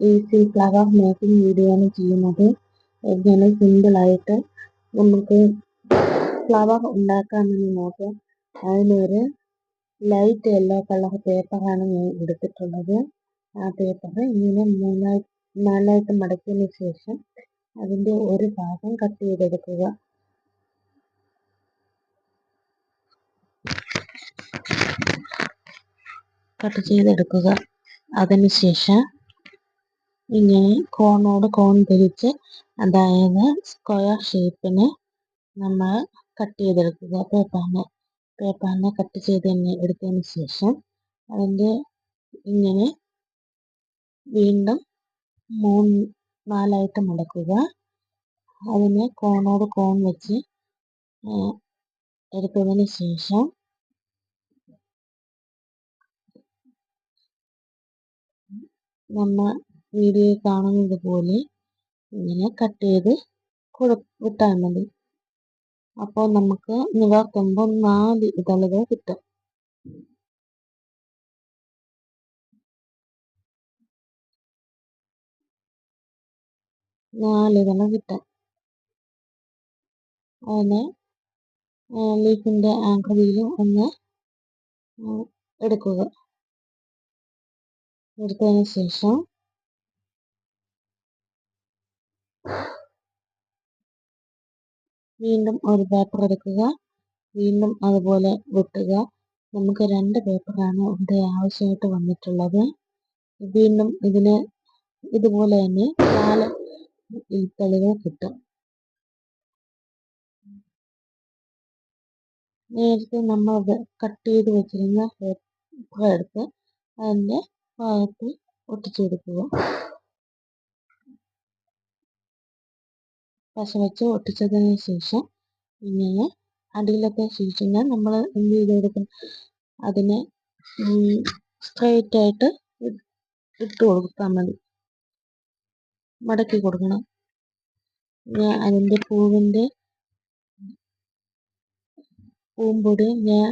Easy flower making video ആണ് ചെയ്യുന്നത്. ഇങ്ങനെ സിമ്പിളായിട്ട് നമുക്ക് ഫ്ലവർ ഉണ്ടാക്കാമെന്ന് നോക്കാം. അതിനൊരു ലൈറ്റ് യെല്ലോ കളർ പേപ്പറാണ് ഞാൻ എടുത്തിട്ടുള്ളത്. ആ പേപ്പർ ഇങ്ങനെ മൂന്നായി നാലായിട്ട് മടക്കിയതിന് ശേഷം അതിന്റെ ഒരു ഭാഗം കട്ട് ചെയ്തെടുക്കുക. കട്ട് ചെയ്തെടുക്കുക. അതിനുശേഷം ഇങ്ങനെ കോണോട് കോൺ തിരിച്ച് അതായത് സ്ക്വയർ ഷേപ്പിന് നമ്മൾ കട്ട് ചെയ്തെടുക്കുക. പേപ്പറിനെ പേപ്പറിനെ കട്ട് ചെയ്ത് തന്നെ എടുത്തതിന് ശേഷം അതിന്റെ ഇങ്ങനെ വീണ്ടും മൂന്ന് നാലായിട്ട് മടക്കുക. അതിനെ കോണോട് കോൺ വെച്ച് എടുത്തതിന് ശേഷം നമ്മൾ വീഡിയോയിൽ കാണുന്നത് പോലെ ഇങ്ങനെ കട്ട് ചെയ്ത് കൊടു വിട്ടാൽ മതി. അപ്പോൾ നമുക്ക് നിവർത്തുമ്പോൾ നാല് ഇതളുകൾ കിട്ടും. നാലിതളം കിട്ടും. അതിനെ ലീഫിന്റെ ആകൃതിയിൽ ഒന്ന് എടുക്കുക. എടുത്തതിന് ശേഷം വീണ്ടും ഒരു പേപ്പർ എടുക്കുക. വീണ്ടും അതുപോലെ വെട്ടുക. നമുക്ക് രണ്ട് പേപ്പറാണ് ഇവിടെ ആവശ്യമായിട്ട് വന്നിട്ടുള്ളത്. വീണ്ടും ഇതിന് ഇതുപോലെ തന്നെ നാല് ഇത്തളികൾ കിട്ടും. നേരത്തെ നമ്മൾ കട്ട് ചെയ്ത് വെച്ചിരുന്ന പേപ്പർ എടുത്ത് അതിന്റെ ഭാഗത്ത് ഒട്ടിച്ചു കൊടുക്കുക. പശ വെച്ച് ഒട്ടിച്ചതിന് ശേഷം ഇങ്ങനെ അടിയിലത്തെ ഷീറ്റിനെ നമ്മൾ എന്ത് ചെയ്ത് കൊടുക്കും അതിനെ സ്ട്രെയിറ്റ് ആയിട്ട് ഇട്ട് കൊടുത്താൽ മതി. മടക്കി കൊടുക്കണം. ഞാൻ അതിന്റെ പൂവിന്റെ പൂമ്പൊടി ഞാൻ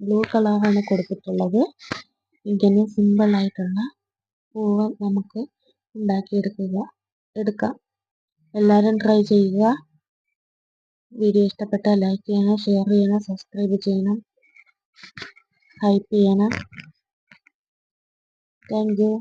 ബ്ലൂ കളറാണ് കൊടുത്തിട്ടുള്ളത്. ഇങ്ങനെ സിമ്പിളായിട്ടുള്ള പൂവ് നമുക്ക് ഉണ്ടാക്കിയെടുക്കുക എടുക്കാം. എല്ലാവരും ട്രൈ ചെയ്യുക. വീഡിയോ ഇഷ്ടപ്പെട്ടാൽ ലൈക്ക് ചെയ്യണം ഷെയർ ചെയ്യണം സബ്സ്ക്രൈബ് ചെയ്യണം ഹൈപ്പ് ചെയ്യണം. Thank you